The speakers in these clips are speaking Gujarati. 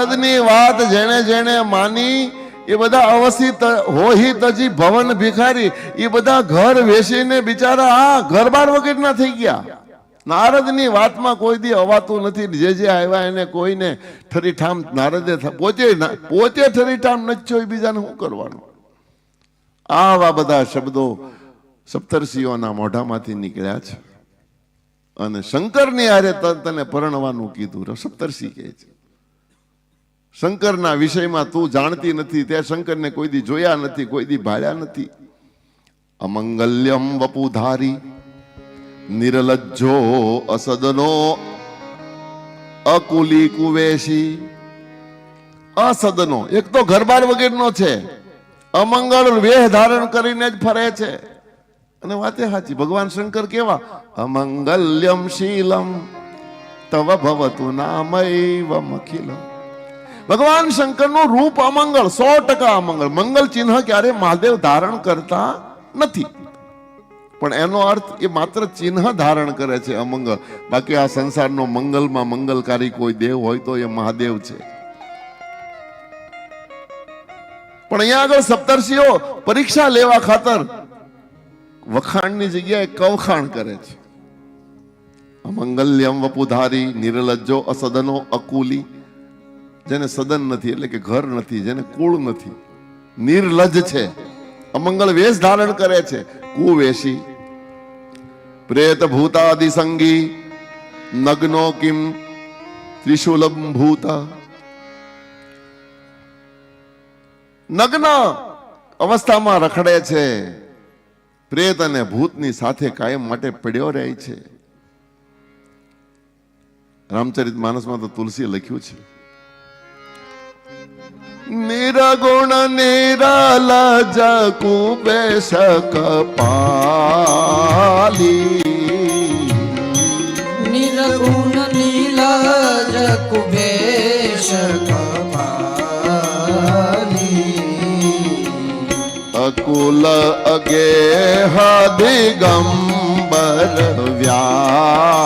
નારદની વાત જેણે જેણે માની, એ બધા અવસી હોહી તજી ભવન ભિખારી, એ બધા ઘર વેસીને બિચારા આ ઘરબાર વગરના થઈ ગયા. નારદની વાતમાં કોઈ દી અવાતું નથી. જે જે આવ્યા એને કોઈને ઠરીઠામ નારદે પોતે પોતે ઠરીઠામ નથી એ બીજાને શું કરવાનું? આવા બધા શબ્દો સપ્તર્ષિઓના મોઢામાંથી નીકળ્યા છે. અને શંકરની ત- તને પરણવાનું કીધું સપ્તર્ષિ કહે છે. શંકરના વિષયમાં તું જાણતી નથી, તે શંકરને કોઈ દી જોયા નથી, કોઈ દી ભાળ્યા નથી. અમંગલ્યમ વપુધારી, નિર્લજ્જો અસદનો, અકુલી કુવેશી. અસદનો, એક તો ઘરબાર વગેરેનો છે. અમંગળ વેહ ધારણ કરીને જ ફરે છે. અને વાતે સાચી, ભગવાન શંકર કેવા? અમંગલ્યમ શીલમ, તવ ભવતુ નામૈવમ અખિલમ. ભગવાન શંકરનું રૂપ અમંગળ સો ટકા અમંગળ મંગલ ચિહ્ન ક્યારે મહાદેવ ધારણ કરતા નથી. પણ એનો અર્થ એ માત્ર ચિહ્ન ધારણ કરે છે અમંગળ બાકી આ સંસારનો મંગલમાં મંગલકારી કોઈ દેવ હોય તો એ મહાદેવ છે. પણ અહીંયા આગળ સપ્તર્ષિઓ પરીક્ષા લેવા ખાતર વખાણની જગ્યાએ કવખાણ કરે છે. અમંગલ્યમ વપુધારી નિર્લજ્જો અસદનો અકુલી જેને સદન નથી, એટલે કે ઘર નથી, જેને કુળ નથી. નિર્લજ છે. અમંગલ વેશ ધારણ કરે છે. કુવેશી. પ્રેત ભૂતાદિ સંગી. નગ્નો કિમ ત્રિશુલમ ભૂતા. નગ્ન અવસ્થામાં રખડે છે. પ્રેત અને ભૂતની સાથે કાયમ માટે પડ્યો રહે છે. રામચરિત માનસમાં તો તુલસી લખ્યું છે. નિરગુણ નિરાલજ કુબેશ પાલી નિરગુણ નીલા જકુ કપાલી અકુલ અગે દિગંબર વ્યાલી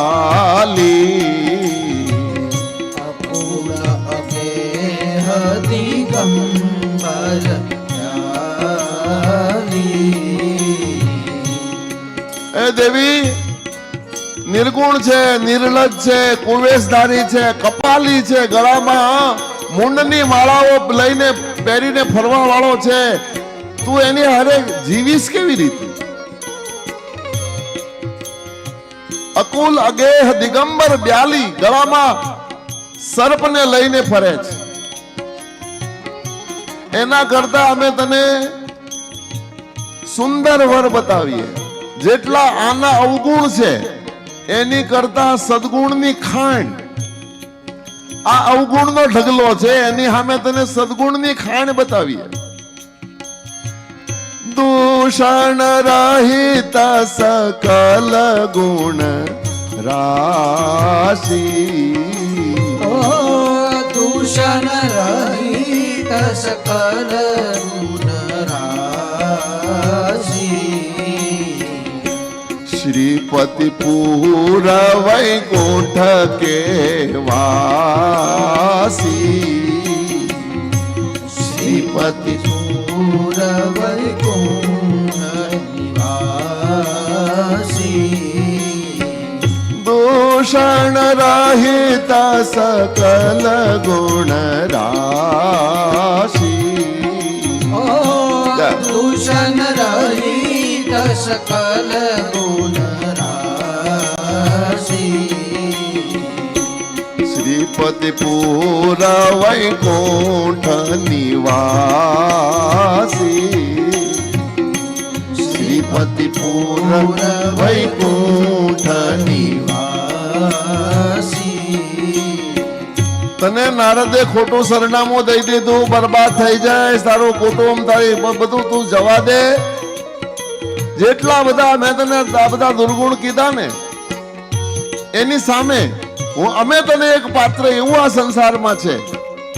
દેવી નિર્ગુણ છે, નિર્લજ છે કુવેશધારી છે, કપાલી છે, ગળામાં મુંડની માળાઓ લઈને પહેરીને ફરવા વાળો છે. તું એની હારે જીવીશ કેવી રીતે? અકુલ અગેહ દિગંબર બ્યાલી ગળામાં સર્પને લઈને ફરે છે. એના કરતા અમે તને સુંદર વર બતાવીએ. જેટલા આના અવગુણ છે, એની કરતા સદગુણની ખાંડ. આ અવગુણનો ઢગલો છે, એની સામે તને સદગુણની ખાંડ બતાવીએ. દૂષણ રહિત સકલ ગુણ રાશિ. દૂષણ રહિત સકલ ગુણ શ્રીપતિ પૂર વૈકુંઠ કે વાસી શ્રીપતિ પૂર વૈકુંઠ નિવાસી. દૂષણ રહિત સકલ ગુણ રાશિ રાશિ. શ્રીપતિ પૂર વૈકુંઠ નિવાસી શ્રીપતિ પૂર વૈકુંઠ નિવાસી તને નારદે ખોટું સરનામું દઈ દીધું, બરબાદ થઈ જાય તારું કુટુંબ તારી બધું તું જવા દે. જેટલા બધા મેં તને બધા દુર્ગુણ કીધા ને એની સામે હું અમે તને એક પાત્ર એવું આ સંસારમાં છે